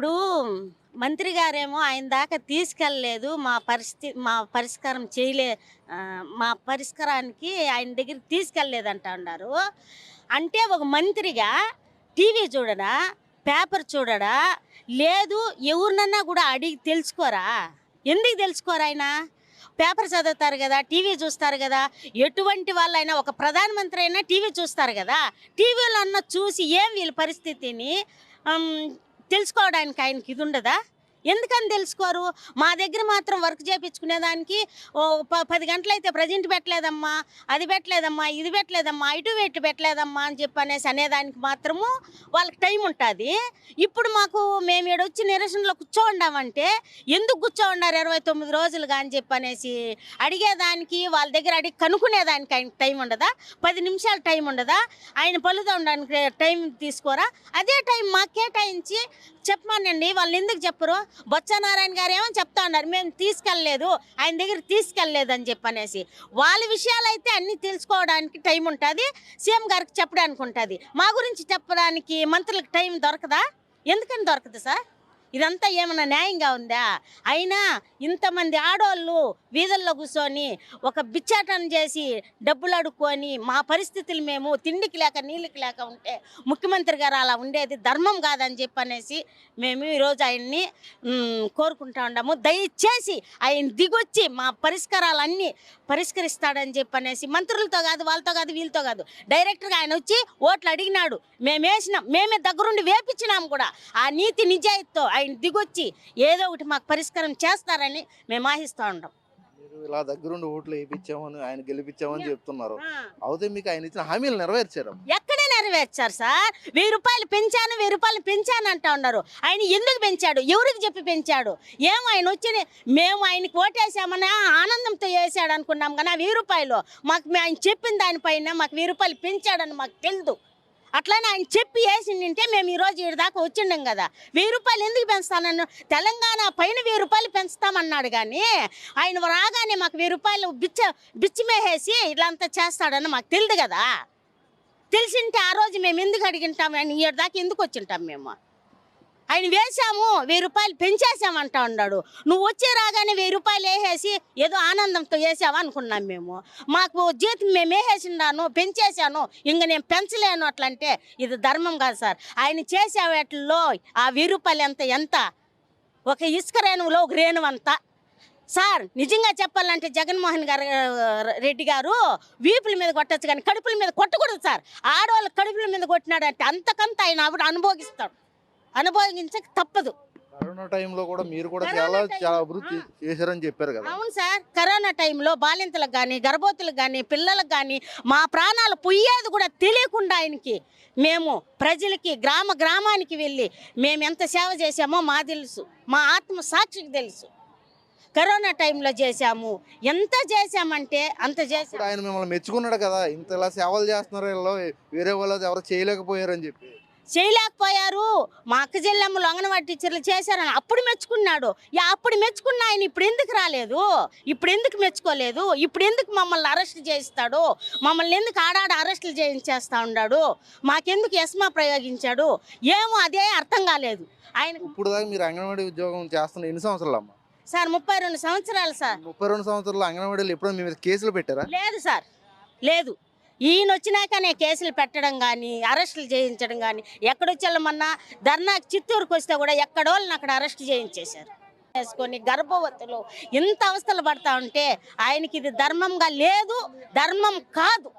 ఇప్పుడు మంత్రి గారేమో ఆయన దాకా తీసుకెళ్ళలేదు. మా పరిస్థితి మా పరిష్కారం చేయలే మా పరిష్కారానికి ఆయన దగ్గరికి తీసుకెళ్ళలేదంట అన్నారు. అంటే ఒక మంత్రిగా టీవీ చూడడా పేపర్ చూడడా లేదు ఎవరినన్నా కూడా అడిగి తెలుసుకోరా? ఎందుకు తెలుసుకోరా ఆయన? పేపర్ చదువుతారు కదా టీవీ చూస్తారు కదా ఎటువంటి వాళ్ళైనా ఒక ప్రధానమంత్రి అయినా టీవీ చూస్తారు కదా టీవీలో అన్న చూసి ఏం వీళ్ళ పరిస్థితిని? తెలుసుకోవడానికి ఆయనకి ఇది ఉండదా? ఎందుకని తెలుసుకోరు? మా దగ్గర మాత్రం వర్క్ చేయించుకునేదానికి ప పది గంటలైతే ప్రజెంట్ పెట్టలేదమ్మా అది పెట్టలేదమ్మా ఇది పెట్టలేదమ్మా ఇటు పెట్టి పెట్టలేదమ్మా అని చెప్పి అనేసి అనేదానికి మాత్రము వాళ్ళకి టైం ఉంటుంది. ఇప్పుడు మాకు మేము ఈడ వచ్చి నిరసనలో కూర్చోండామంటే ఎందుకు కూర్చోండారు ఇరవై తొమ్మిది రోజులుగా అని చెప్పి అనేసి అడిగేదానికి వాళ్ళ దగ్గర అడిగి కనుక్కునేదానికి ఆయనకి టైం ఉండదా? పది నిమిషాలు టైం ఉండదా? ఆయన పలుతో ఉండడానికి టైం తీసుకోరా? అదే టైం మాకు కేటాయించి చెప్పమానండి. వాళ్ళు ఎందుకు చెప్పరు? బొత్స నారాయణ గారు ఏమని చెప్తా ఉన్నారు? మేము తీసుకెళ్ళలేదు ఆయన దగ్గర తీసుకెళ్ళలేదు అని చెప్పనేసి. వాళ్ళ విషయాలు అయితే అన్నీ తెలుసుకోవడానికి టైం ఉంటుంది సీఎం గారికి చెప్పడానికి ఉంటుంది మా గురించి చెప్పడానికి మంత్రులకు టైం దొరకదా? ఎందుకని దొరకదు సార్? ఇదంతా ఏమైనా న్యాయంగా ఉందా? అయినా ఇంతమంది ఆడవాళ్ళు వీధుల్లో కూర్చొని ఒక బిచ్చాటం చేసి డబ్బులు అడుక్కొని మా పరిస్థితులు మేము తిండికి లేక నీళ్ళకి లేక ఉంటే ముఖ్యమంత్రి గారు అలా ఉండేది ధర్మం కాదని చెప్పనేసి మేము ఈరోజు ఆయన్ని కోరుకుంటా ఉండము. దయచేసి ఆయన దిగొచ్చి మా పరిష్కారాలన్నీ పరిష్కరిస్తాడని చెప్పనేసి మంత్రులతో కాదు వాళ్ళతో కాదు వీళ్ళతో కాదు. డైరెక్టర్గా ఆయన వచ్చి ఓట్లు అడిగినాడు. మేము వేసినాం మేమే దగ్గరుండి వేపించినాం కూడా. ఆ నీతి నిజాయితీతో ఆయన దిగొచ్చి ఏదో ఒకటి మాకు పరిష్కారం చేస్తారని మేము ఆహిస్తూ ఉంటాం ఇలా దగ్గరుండి ఓట్లు వేయించామని ఆయన గెలిపించామని చెప్తున్నారు. అయితే మీకు ఆయన ఇచ్చిన హామీలు నెరవేర్చారు? ఎక్కడే నెరవేర్చారు సార్? వెయ్యి రూపాయలు పెంచాను వెయ్యి రూపాయలు పెంచాను అంటా ఉన్నారు. ఆయన ఎందుకు పెంచాడు? ఎవరికి చెప్పి పెంచాడు? ఏమో ఆయన వచ్చి మేము ఆయనకి ఓటేసామని ఆనందంతో వేసాడు అనుకున్నాం కానీ ఆ వెయ్యి రూపాయలు మాకు ఆయన చెప్పిన దానిపైన మాకు వెయ్యి రూపాయలు పెంచాడని మాకు తెలియదు అట్లనే ఆయన చెప్పి వేసిండింటే మేము ఈరోజు ఈడ దాకా వచ్చిండం కదా. వెయ్యి రూపాయలు ఎందుకు పెంచుతానన్ను? తెలంగాణ పైన వెయ్యి రూపాయలు పెంచుతామన్నాడు కానీ ఆయన రాగానే మాకు వెయ్యి రూపాయలు బిచ్చ బిచ్చిమేసేసి ఇట్లా అంతా చేస్తాడని మాకు తెలియదు కదా. తెలిసింటే ఆ రోజు మేము ఎందుకు అడిగింటాం? ఆయన ఈ దాకా ఎందుకు వచ్చింటాం మేము? ఆయన వేసాము వెయ్యి రూపాయలు పెంచేసామంటా ఉన్నాడు నువ్వు వచ్చి రాగానే వెయ్యి రూపాయలు వేసేసి ఏదో ఆనందంతో వేసావా అనుకున్నాం మేము. మాకు జీతం మేము వేసేసిండాను పెంచేశాను ఇంక నేను పెంచలేను అట్లంటే ఇది ధర్మం కాదు సార్. ఆయన చేసే వాటిల్లో ఆ వెయ్యి రూపాయలు ఎంత ఎంత? ఒక ఇసుక రేణువులో ఒక రేణువు అంతా. సార్ నిజంగా చెప్పాలంటే జగన్మోహన్ గారు రెడ్డి గారు వీపుల మీద కొట్టచ్చు కానీ కడుపుల మీద కొట్టకూడదు సార్. ఆడవాళ్ళు కడుపుల మీద కొట్టినాడంటే అంతకంత ఆయన ఆవిడ అనుభవిస్తాడు అనుభవించక తప్పదు. కరోనా టైంలో కూడా మీరు కూడా చాలా అభివృద్ధి చేశారని చెప్పారు కదా. అవును సార్ కరోనా టైంలో బాలింతలకు కానీ గర్భవతులకు కానీ పిల్లలకు కానీ మా ప్రాణాలు పోయేది కూడా తెలియకుండా ఆయనకి మేము ప్రజలకి గ్రామ గ్రామానికి వెళ్ళి మేము ఎంత సేవ చేశామో మా తెలుసు మా ఆత్మ సాక్షికి తెలుసు. కరోనా టైంలో చేశాము. ఎంత చేశామంటే అంత చేశాము ఆయన మిమ్మల్ని మెచ్చుకున్నాడు కదా. ఇంత ఇలా సేవలు చేస్తున్నారు వేరే వాళ్ళు ఎవరు చేయలేకపోయారు అని చెప్పి. చేయలేకపోయారు. మా అక్క చెల్లెమ్మలు అంగన్వాడీ టీచర్లు చేశారని అప్పుడు మెచ్చుకున్నాడు. యా అప్పుడు మెచ్చుకున్న ఆయన ఇప్పుడు ఎందుకు రాలేదు? ఇప్పుడు ఎందుకు మెచ్చుకోలేదు? ఇప్పుడు ఎందుకు మమ్మల్ని అరెస్ట్ చేయిస్తాడు? మమ్మల్ని ఎందుకు ఆడాడ అరెస్టులు చేయించేస్తా ఉన్నాడు? మాకెందుకు ఎస్మా ప్రయోగించాడు? ఏమో అదే అర్థం కాలేదు. ఆయన ఇప్పుడు దాకా మీరు అంగన్వాడీ ఉద్యోగం చేస్తున్న ఎన్ని సంవత్సరాలు అమ్మా సార్ ముప్పై రెండు సంవత్సరాలు సార్. ముప్పై రెండు సంవత్సరాలు అంగన్వాడీలు ఎప్పుడో మీ మీద కేసులు పెట్టారా? లేదు సార్. లేదు. ఈయన వచ్చినాకనే కేసులు పెట్టడం కానీ అరెస్టులు చేయించడం కానీ ఎక్కడొచ్చామన్నా ధర్నా చిత్తూరుకు వస్తే కూడా ఎక్కడోళ్ళని అక్కడ అరెస్ట్ చేయించేశారు. వేసుకొని గర్భవతులు ఇంత అవస్థలు పడతా ఉంటే ఆయనకి ఇది ధర్మంగా లేదు ధర్మం కాదు.